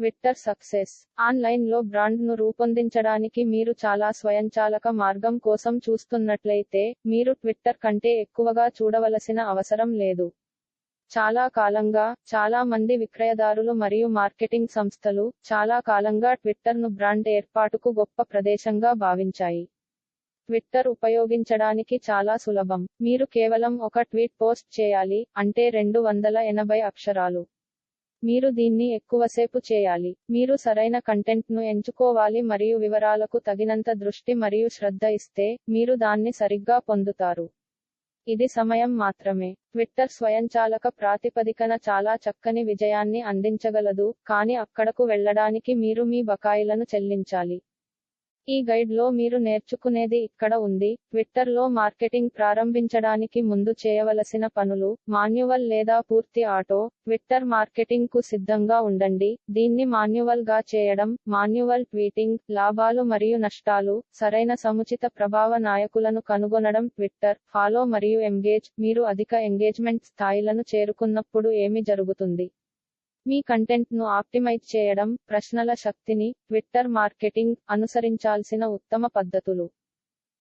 Twitter success. ఆన్లైన్లో బ్రాండ్ను రూపొందించడానికి మీరు చాలా స్వయంచాలక మార్గం కోసం చూస్తున్నట్లయితే మీరు ట్విట్టర్ కంటే ఎక్కువగా చూడవలసిన అవసరం లేదు. చాలా కాలంగా చాలా మంది విక్రయదారులు మరియు మార్కెటింగ్ సంస్థలు చాలా కాలంగా ట్విట్టర్ను బ్రాండ్ ఏర్పాటుకు గొప్ప ప్రదేశంగా భావించాయి. ట్విట్టర్ ఉపయోగించడానికి చాలా సులభం. మీరు కేవలం ఒక ట్వీట్ పోస్ట్ చేయాలి అంటే రెండు వందల ఎనభై అక్షరాలు. మీరు దీన్ని ఎక్కువసేపు చేయాలి. మీరు సరైన కంటెంట్ను ఎంచుకోవాలి మరియు వివరాలకు తగినంత దృష్టి మరియు శ్రద్ధ ఇస్తే మీరు దాన్ని సరిగ్గా పొందుతారు. ఇది సమయం మాత్రమే. ట్విట్టర్ స్వయంచాలక ప్రాతిపదికన చాలా చక్కని విజయాన్ని అందించగలదు కానీ అక్కడకు వెళ్ళడానికి మీరు మీ బకాయిలను చెల్లించాలి. ఈ గైడ్లో మీరు నేర్చుకునేది ఇక్కడ ఉంది. ట్విట్టర్లో మార్కెటింగ్ ప్రారంభించడానికి ముందు చేయవలసిన పనులు మాన్యువల్ లేదా పూర్తి ఆటో ట్విట్టర్ మార్కెటింగ్కు సిద్ధంగా ఉండండి. దీన్ని మాన్యువల్గా చేయడం మాన్యువల్ ట్వీటింగ్ లాభాలు మరియు నష్టాలు సరైన సముచిత ప్రభావ నాయకులను కనుగొనడం ట్విట్టర్ ఫాలో మరియు ఎంగేజ్ మీరు అధిక ఎంగేజ్మెంట్ స్థాయిలను చేరుకున్నప్పుడు ఏమి జరుగుతుంది? మీ కంటెంట్ను ఆప్టిమైజ్ చేయడం ప్రశ్నల శక్తిని ట్విట్టర్ మార్కెటింగ్ అనుసరించాల్సిన ఉత్తమ పద్ధతులు.